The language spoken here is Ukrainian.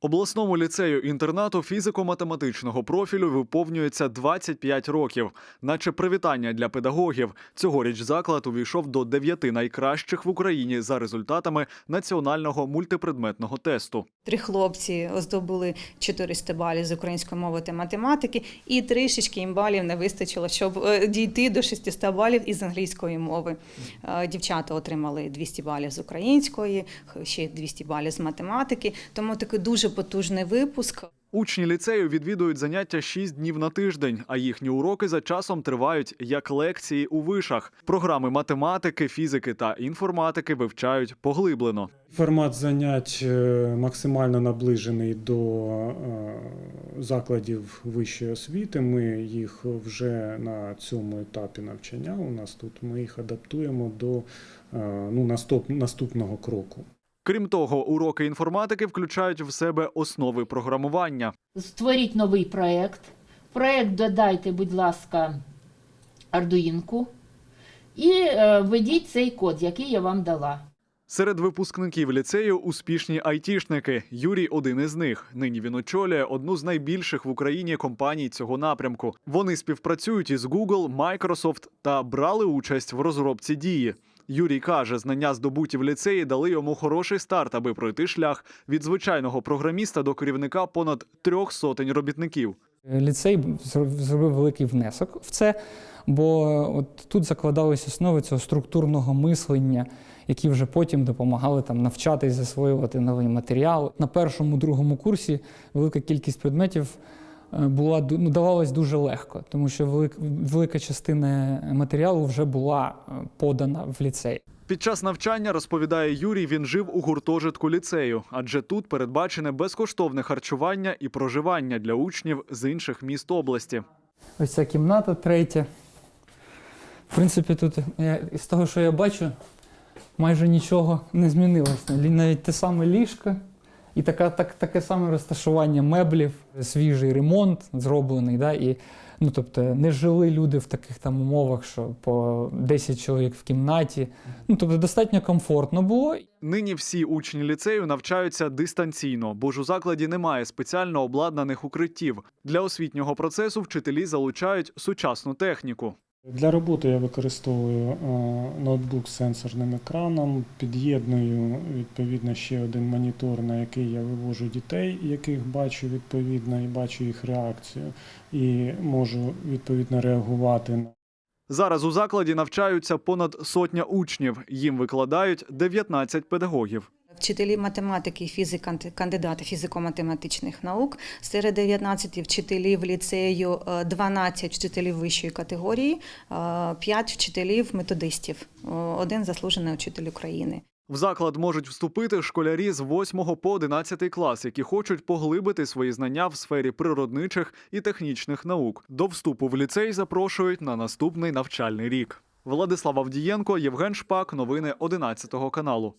Обласному ліцею інтернату фізико-математичного профілю виповнюється 25 років. Наче привітання для педагогів. Цьогоріч заклад увійшов до дев'яти найкращих в Україні за результатами національного мультипредметного тесту. Три хлопці здобули 400 балів з української мови та математики, і трішечки їм балів не вистачило, щоб е, дійти до 600 балів із англійської мови. Е, Дівчата отримали 200 балів з української, ще 200 балів з математики. Тому такий дуже потужний випуск. Учні ліцею відвідують заняття 6 днів на тиждень, а їхні уроки за часом тривають як лекції у вишах. Програми математики, фізики та інформатики вивчають поглиблено. Формат занять е, максимально наближений до е, закладів вищої освіти. Ми їх вже на цьому етапі навчання. У нас тут ми їх адаптуємо до е, ну, наступ, наступного кроку. Крім того, уроки інформатики включають в себе основи програмування. Створіть новий проєкт. Проєкт додайте, будь ласка, ардуїнку і е, введіть цей код, який я вам дала. Серед випускників ліцею успішні айтішники. Юрій один із них. Нині він очолює одну з найбільших в Україні компаній цього напрямку. Вони співпрацюють із Google, Microsoft та брали участь в розробці дії. Юрій каже, знання здобуті в ліцеї дали йому хороший старт, аби пройти шлях від звичайного програміста до керівника понад трьох сотень робітників. Ліцей зро- зробив великий внесок в це, бо от тут закладались основи цього структурного мислення, які вже потім допомагали там навчатись, засвоювати новий матеріал. На першому, другому курсі велика кількість предметів була ду- ну, давалась дуже легко, тому що велик, велика частина матеріалу вже була е, подана в ліцей. Під час навчання, розповідає Юрій, він жив у гуртожитку ліцею, адже тут передбачене безкоштовне харчування і проживання для учнів з інших міст області. Ось ця кімната третя. В принципі, тут я, з того, що я бачу, майже нічого не змінилося. Навіть те саме ліжко і така, так, таке саме розташування меблів, свіжий ремонт зроблений. Да, і, ну, тобто, не жили люди в таких там умовах, що по 10 чоловік в кімнаті. Ну, тобто, достатньо комфортно було. Нині всі учні ліцею навчаються дистанційно, бо ж у закладі немає спеціально обладнаних укриттів. Для освітнього процесу вчителі залучають сучасну техніку. Для роботи я використовую е, ноутбук з сенсорним екраном, під'єдную відповідно ще один монітор, на який я вивожу дітей, яких бачу відповідно, і бачу їх реакцію, і можу відповідно реагувати Зараз у закладі навчаються понад сотня учнів. Їм викладають 19 педагогів. Вчителі математики фізик, кандидати фізико-математичних наук. Серед 19 вчителів ліцею е, 12 вчителів вищої категорії, 5 вчителів методистів, Е, один заслужений учитель України. В заклад можуть вступити школярі з 8 по 11 клас, які хочуть поглибити свої знання в сфері природничих і технічних наук. До вступу в ліцей запрошують на наступний навчальний рік. Владислав Авдієнко, Євген Шпак. Новини 11 каналу.